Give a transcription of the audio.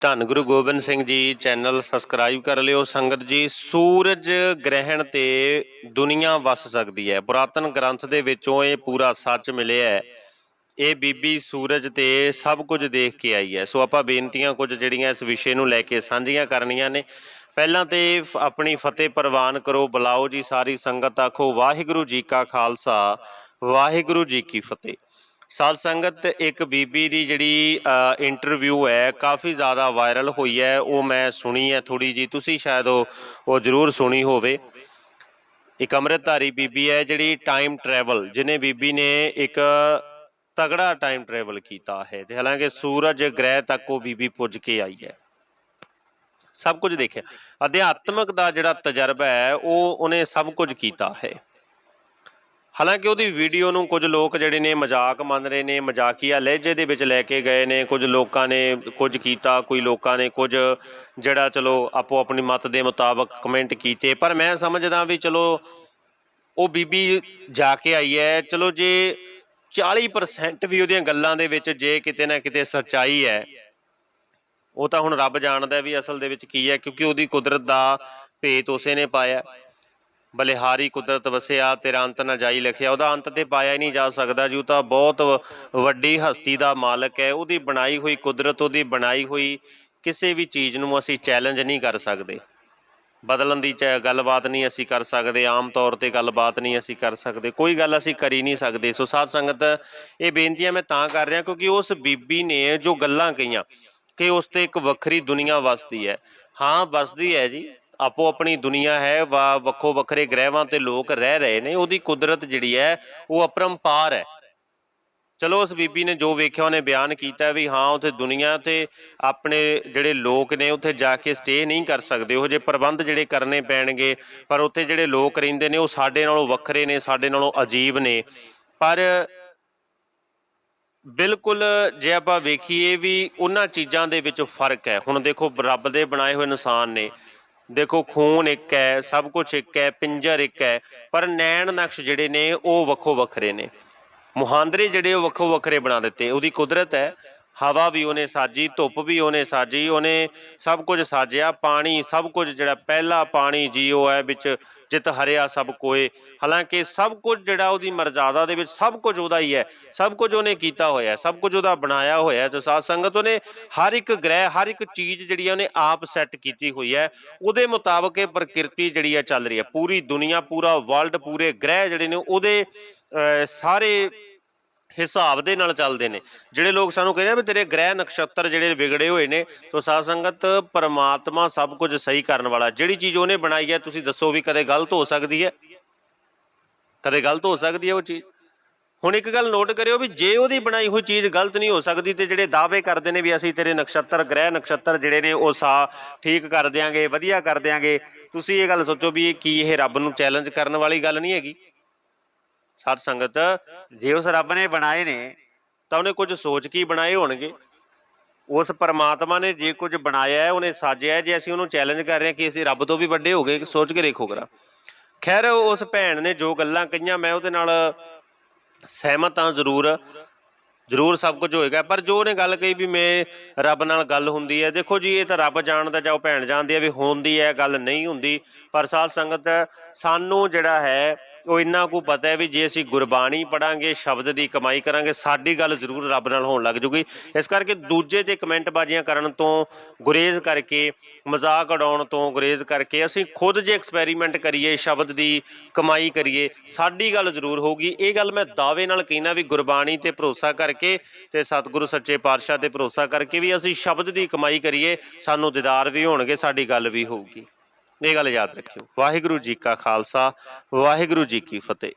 ਧੰਨ Guru Gobind Singh ji, channel subscribe ਕਰ ਲਿਓ। ਸੰਗਤ ਜੀ, ਸੂਰਜ ਗ੍ਰਹਿਣ ਤੇ ਦੁਨੀਆ ਵਸ ਸਕਦੀ ਹੈ। ਪੁਰਾਤਨ ਗ੍ਰੰਥ ਦੇ ਵਿੱਚੋਂ ਇਹ ਪੂਰਾ ਸੱਚ ਮਿਲਿਆ ਹੈ। ਇਹ ਬੀਬੀ ਸੂਰਜ ਤੇ ਸਭ ਕੁਝ ਦੇਖ ਕੇ ਆਈ ਹੈ। ਸੋ ਆਪਾਂ ਬੇਨਤੀਆਂ ਕੁਝ ਜਿਹੜੀਆਂ ਇਸ ਵਿਸ਼ੇ ਨੂੰ ਲੈ ਕੇ ਸਾਂਝੀਆਂ ਕਰਨੀਆਂ ਨੇ। ਪਹਿਲਾਂ ਤੇ ਫ- ਆਪਣੀ ਫਤਿਹ ਪ੍ਰਵਾਨ ਕਰੋ, ਬੁਲਾਓ ਜੀ ਸਾਰੀ ਸੰਗਤ। ਆਖੋ, ਵਾਹਿਗੁਰੂ ਜੀ ਕਾ ਖਾਲਸਾ, ਵਾਹਿਗੁਰੂ ਜੀ ਕੀ ਫਤਿਹ। ਸਾਧ ਸੰਗਤ ਇੱਕ ਬੀਬੀ ਦੀ ਜਿਹੜੀ ਇੰਟਰਵਿਊ ਹੈ, ਕਾਫੀ ਜ਼ਿਆਦਾ ਵਾਇਰਲ ਹੋਈ ਹੈ, ਉਹ ਮੈਂ ਸੁਣੀ ਹੈ ਥੋੜੀ ਜੀ ਤੁਸੀਂ ਸ਼ਾਇਦ ਉਹ ਉਹ ਜ਼ਰੂਰ ਸੁਣੀ ਹੋਵੇ। ਇੱਕ ਅੰਮ੍ਰਿਤਧਾਰੀ ਬੀਬੀ ਹੈ ਜਿਹੜੀ ਟਾਈਮ ਟਰੈਵਲ ਜਿਹਨੇ ਬੀਬੀ ਨੇ ਇੱਕ ਤਗੜਾ ਟਾਈਮ ਟਰੈਵਲ ਕੀਤਾ ਹੈ, ਤੇ ਹਾਲਾਂਕਿ ਸੂਰਜ ਗ੍ਰਹਿ ਤੱਕ ਉਹ ਬੀਬੀ ਪੁੱਜ ਕੇ ਆਈ ਹੈ। ਸਭ ਕੁਝ ਦੇਖਿਆ। ਅਧਿਆਤਮਕ ਦਾ ਜਿਹੜਾ ਤਜਰਬਾ ਹੈ, ਉਹ ਉਹਨੇ ਸਭ ਕੁਝ ਕੀਤਾ ਹੈ। ਹਾਲਾਂਕਿ ਉਹਦੀ ਵੀਡੀਓ ਨੂੰ ਕੁਝ ਲੋਕ ਜਿਹੜੇ ਨੇ ਮਜ਼ਾਕ ਮੰਨ ਰਹੇ ਨੇ, ਮਜ਼ਾਕੀਆ ਲਹਿਜੇ ਦੇ ਵਿੱਚ ਲੈ ਕੇ ਗਏ ਨੇ। ਕੁਝ ਲੋਕਾਂ ਨੇ ਕੁਝ ਕੀਤਾ, ਕੋਈ ਲੋਕਾਂ ਨੇ ਕੁਝ ਜਿਹੜਾ ਚਲੋ ਆਪੋ ਆਪਣੀ ਮਤ ਦੇ ਮੁਤਾਬਕ ਕਮੈਂਟ ਕੀਤੇ। ਪਰ ਮੈਂ ਸਮਝਦਾ ਵੀ ਚਲੋ ਉਹ ਬੀਬੀ ਜਾ ਕੇ ਆਈ ਹੈ। ਚਲੋ ਜੇ 40% ਵੀ ਉਹਦੀਆਂ ਗੱਲਾਂ ਦੇ ਵਿੱਚ ਜੇ ਕਿਤੇ ਨਾ ਕਿਤੇ ਸੱਚਾਈ ਹੈ, ਉਹ ਤਾਂ ਹੁਣ ਰੱਬ ਜਾਣਦਾ ਵੀ ਅਸਲ ਦੇ ਵਿੱਚ ਕੀ ਹੈ, ਕਿਉਂਕਿ ਉਹਦੀ ਕੁਦਰਤ ਦਾ ਭੇਤ ਉਸੇ ਨੇ ਪਾਇਆ। ਬਲਿਹਾਰੀ ਕੁਦਰਤ ਵਸਿਆ, ਤੇਰਾ ਅੰਤ ਨਾ ਜਾਈ ਲਿਖਿਆ। ਉਹਦਾ ਅੰਤ ਤੇ ਪਾਇਆ ਹੀ ਨਹੀਂ ਜਾ ਸਕਦਾ। ਜੀ ਉਹ ਤਾਂ ਬਹੁਤ ਵ- ਵੱਡੀ ਹਸਤੀ ਦਾ ਮਾਲਕ ਹੈ। ਉਹਦੀ ਬਣਾਈ ਹੋਈ ਕੁਦਰਤ, ਉਹਦੀ ਬਣਾਈ ਹੋਈ ਕਿਸੇ ਵੀ ਚੀਜ਼ ਨੂੰ ਅਸੀਂ ਚੈਲੰਜ ਨਹੀਂ ਕਰ ਸਕਦੇ। ਬਦਲਣ ਦੀ ਚ- ਗੱਲਬਾਤ ਨਹੀਂ ਅਸੀਂ ਕਰ ਸਕਦੇ। ਆਮ ਤੌਰ ਤੇ ਗੱਲਬਾਤ ਨਹੀਂ ਅਸੀਂ ਕਰ ਸਕਦੇ। ਕੋਈ ਗੱਲ ਅਸੀਂ ਕਰੀ ਨਹੀਂ ਸਕਦੇ। ਸੋ ਸਾਧ ਸੰਗਤ, ਇਹ ਬੇਨਤੀਆਂ ਮੈਂ ਤਾਂ ਕਰ ਰਿਹਾ ਕਿਉਂਕਿ ਉਸ ਬੀਬੀ ਨੇ ਜੋ ਗੱਲਾਂ ਕਹੀਆਂ ਕਿ ਉਸ ਤੇ ਇੱਕ ਵੱਖਰੀ ਦੁਨੀਆ ਵਸਦੀ ਹੈ। ਹਾਂ, ਵਸਦੀ ਹੈ ਜੀ। ਆਪੋ ਆਪਣੀ ਦੁਨੀਆ ਹੈ, ਵਾ ਵੱਖੋ ਵੱਖਰੇ ਗ੍ਰਹਿਵਾਂ ਤੇ ਲੋਕ ਰਹਿ ਰਹੇ ਨੇ, ਉਹਦੀ ਕੁਦਰਤ ਜਿਹੜੀ ਹੈ, ਉਹ ਅਪਰੰਪਾਰ ਹੈ। ਚਲੋ, ਉਸ ਬੀਬੀ ਨੇ ਜੋ ਵੇਖਿਆ, ਉਹਨੇ ਬਿਆਨ ਕੀਤਾ ਵੀ ਹਾਂ, ਉੱਥੇ ਦੁਨੀਆ ਤੇ ਆਪਣੇ ਜਿਹੜੇ ਲੋਕ ਨੇ, ਉੱਥੇ ਜਾ ਕੇ ਸਟੇ ਨਹੀਂ ਕਰ ਸਕਦੇ, ਉਹ ਜੇ ਪ੍ਰਬੰਧ ਜਿਹੜੇ ਕਰਨੇ ਪੈਣਗੇ, ਪਰ ਉੱਥੇ ਜਿਹੜੇ ਲੋਕ ਰਹਿੰਦੇ ਨੇ, ਉਹ ਸਾਡੇ ਨਾਲੋਂ ਵੱਖਰੇ ਨੇ, ਸਾਡੇ ਨਾਲੋਂ ਅਜੀਬ ਨੇ। ਪਰ ਬਿਲਕੁਲ ਜੇ ਆਪਾਂ ਵੇਖੀਏ ਵੀ ਉਹਨਾਂ ਚੀਜ਼ਾਂ ਦੇ ਵਿੱਚ ਫ਼ਰਕ ਹੈ। ਹੁਣ ਦੇਖੋ, ਰੱਬ ਦੇ ਬਣਾਏ ਹੋਏ ਇਨਸਾਨ ਨੇ। ਦੇਖੋ, ਖੂਨ ਇੱਕ ਹੈ, ਸਭ ਕੁਝ ਇੱਕ ਹੈ, ਪਿੰਜਰ ਇੱਕ ਹੈ, ਪਰ ਨੈਣ ਨਕਸ਼ ਜਿਹੜੇ ਨੇ, ਉਹ ਵੱਖੋ ਵੱਖਰੇ ਨੇ। ਮੁਹਾਂਦਰੇ ਜਿਹੜੇ ਉਹ ਵੱਖੋ ਵੱਖਰੇ ਬਣਾ ਦਿੱਤੇ। ਉਹਦੀ ਕੁਦਰਤ ਹੈ ਹਵਾ ਵੀ ਉਹਨੇ ਸਾਜੀ, ਧੁੱਪ ਵੀ ਉਹਨੇ ਸਾਜੀ, ਉਹਨੇ ਸਭ ਕੁਝ ਸਾਜਿਆ, ਪਾਣੀ, ਸਭ ਕੁਝ ਜਿਹੜਾ ਪਹਿਲਾ ਪਾਣੀ ਜੀਓ ਹੈ, ਵਿੱਚ ਜਿਤ ਹਰਿਆ ਸਭ ਕੋਏ। ਹਾਲਾਂਕਿ ਸਭ ਕੁਝ ਜਿਹੜਾ ਉਹਦੀ ਮਰਜ਼ਾਦਾ ਦੇ ਵਿੱਚ ਸਭ ਕੁਝ ਉਹਦਾ ਹੀ ਹੈ, ਸਭ ਕੁਝ ਉਹਨੇ ਕੀਤਾ ਹੋਇਆ, ਸਭ ਕੁਝ ਉਹਦਾ ਬਣਾਇਆ ਹੋਇਆ ਹੈ। ਤੇ ਸਾਧ ਸੰਗਤ ਉਹਨੇ ਹਰ ਇੱਕ ਗ੍ਰਹਿ, ਹਰ ਇੱਕ ਚੀਜ਼ ਜਿਹੜੀ ਹੈ, ਉਹਨੇ ਆਪ ਸੈੱਟ ਕੀਤੀ ਹੋਈ ਹੈ। ਉਹਦੇ ਮੁਤਾਬਕ ਇਹ ਪ੍ਰਕਿਰਤੀ ਜਿਹੜੀ ਹੈ, ਚੱਲ ਰਹੀ ਹੈ। ਪੂਰੀ ਦੁਨੀਆ, ਪੂਰਾ ਵਰਲਡ ਪੂਰੇ ਗ੍ਰਹਿ ਜਿਹੜੇ ਨੇ, ਉਹਦੇ ਸਾਰੇ ਹਿਸਾਬ ਦੇ ਨਾਲ ਚੱਲਦੇ ਨੇ। ਜਿਹੜੇ ਲੋਕ ਸਾਨੂੰ ਕਹਿੰਦੇ ਆ ਵੀ ਤੇਰੇ ਗ੍ਰਹਿ ਨਕਸ਼ਤਰ ਜਿਹੜੇ ਵਿਗੜੇ ਹੋਏ ਨੇ, ਤੋ ਸਾਧ ਸੰਗਤ ਪਰਮਾਤਮਾ ਸਭ ਕੁਝ ਸਹੀ ਕਰਨ ਵਾਲਾ, ਜਿਹੜੀ ਚੀਜ਼ ਉਹਨੇ ਬਣਾਈ ਹੈ, ਤੁਸੀਂ ਦੱਸੋ ਵੀ ਕਦੇ ਗਲਤ ਹੋ ਸਕਦੀ ਹੈ? ਕਦੇ ਗਲਤ ਹੋ ਸਕਦੀ ਹੈ ਉਹ ਚੀਜ਼? ਹੁਣ ਇੱਕ ਗੱਲ ਨੋਟ ਕਰਿਓ ਵੀ ਜੇ ਉਹਦੀ ਬਣਾਈ ਹੋਈ ਚੀਜ਼ ਗਲਤ ਨਹੀਂ ਹੋ ਸਕਦੀ ਤੇ ਜਿਹੜੇ ਦਾਅਵੇ ਕਰਦੇ ਨੇ ਵੀ ਅਸੀਂ ਤੇਰੇ ਨਕਸ਼ਤਰ, ਗ੍ਰਹਿ ਨਕਸ਼ਤਰ ਜਿਹੜੇ ਨੇ ਉਹ ਸਾ ਠੀਕ ਕਰ ਦਿਆਂਗੇ, ਵਧੀਆ ਕਰ ਦਿਆਂਗੇ, ਤੁਸੀਂ ਇਹ ਗੱਲ ਸੋਚੋ ਵੀ ਇਹ ਕੀ ਇਹ ਰੱਬ ਨੂੰ ਚੈਲੰਜ ਕਰਨ ਵਾਲੀ ਗੱਲ ਨਹੀਂ ਹੈਗੀ? ਸਾਧ ਸੰਗਤ ਜੇ ਉਸ ਰੱਬ ਨੇ ਬਣਾਏ ਨੇ ਤਾਂ ਉਹਨੇ ਕੁਝ ਸੋਚ ਕੇ ਬਣਾਏ ਹੋਣਗੇ? ਉਸ ਪਰਮਾਤਮਾ ਨੇ ਜੇ ਕੁਝ ਬਣਾਇਆ ਹੈ ਉਹਨੇ ਸਾਜਿਆ ਹੈ, ਜੇ ਅਸੀਂ ਉਹਨੂੰ ਚੈਲੰਜ ਕਰ ਰਹੇ ਹਾਂ ਕਿ ਅਸੀਂ ਰੱਬ ਤੋਂ ਵੀ ਵੱਡੇ ਹੋ ਗਏ ਸੋਚ ਕੇ ਦੇਖੋ ਕਰਾ ਖੈਰ ਉਸ ਭੈਣ ਨੇ ਜੋ ਗੱਲਾਂ ਕਹੀਆਂ ਮੈਂ ਉਹਦੇ ਨਾਲ ਸਹਿਮਤ ਹਾਂ ਜ਼ਰੂਰ। ਜ਼ਰੂਰ ਸਭ ਕੁਝ ਹੋਏਗਾ ਪਰ ਜੋ ਉਹਨੇ ਗੱਲ ਕਹੀ ਵੀ ਮੈਂ ਰੱਬ ਨਾਲ ਗੱਲ ਹੁੰਦੀ ਹੈ ਦੇਖੋ ਜੀ ਇਹ ਤਾਂ ਰੱਬ ਜਾਣਦਾ ਜਾਂ ਉਹ ਭੈਣ ਜਾਣਦੀ ਹੈ ਵੀ ਹੁੰਦੀ ਹੈ ਗੱਲ ਨਹੀਂ ਹੁੰਦੀ ਪਰ ਸਾਧ ਸੰਗਤ ਸਾਨੂੰ ਜਿਹੜਾ ਹੈ ਉਹ ਇੰਨਾ ਕੁ ਪਤਾ ਹੈ ਵੀ ਜੇ ਅਸੀਂ ਗੁਰਬਾਣੀ ਪੜਾਂਗੇ ਸ਼ਬਦ ਦੀ ਕਮਾਈ ਕਰਾਂਗੇ, ਸਾਡੀ ਗੱਲ ਜ਼ਰੂਰ ਰੱਬ ਨਾਲ ਹੋਣ ਲੱਗ ਜੂਗੀ। ਇਸ ਕਰਕੇ ਦੂਜੇ ਤੇ ਕਮੈਂਟ ਬਾਜ਼ੀਆਂ ਕਰਨ ਤੋਂ ਗੁਰੇਜ਼ ਕਰਕੇ, ਮਜ਼ਾਕ ਉਡਾਉਣ ਤੋਂ ਗੁਰੇਜ਼ ਕਰਕੇ ਅਸੀਂ ਖੁਦ ਜੇ ਐਕਸਪੈਰੀਮੈਂਟ ਕਰੀਏ, ਸ਼ਬਦ ਦੀ ਕਮਾਈ ਕਰੀਏ, ਸਾਡੀ ਗੱਲ ਜ਼ਰੂਰ ਹੋਊਗੀ। ਇਹ ਗੱਲ ਮੈਂ ਦਾਅਵੇ ਨਾਲ ਕਹਿਣਾ ਵੀ ਗੁਰਬਾਣੀ ਤੇ ਭਰੋਸਾ ਕਰਕੇ ਤੇ ਸਤਿਗੁਰੂ ਸੱਚੇ ਪਾਤਸ਼ਾਹ ਤੇ ਭਰੋਸਾ ਕਰਕੇ ਵੀ ਅਸੀਂ ਸ਼ਬਦ ਦੀ ਕਮਾਈ ਕਰੀਏ, ਸਾਨੂੰ ਦੀਦਾਰ ਵੀ ਹੋਣਗੇ, ਸਾਡੀ ਗੱਲ ਵੀ ਹੋਊਗੀ। ਇਹ ਗੱਲ ਯਾਦ ਰੱਖਿਓ। ਵਾਹਿਗੁਰੂ ਜੀ ਕਾ ਖਾਲਸਾ ਵਾਹਿਗੁਰੂ ਜੀ ਕੀ ਫਤਿਹ।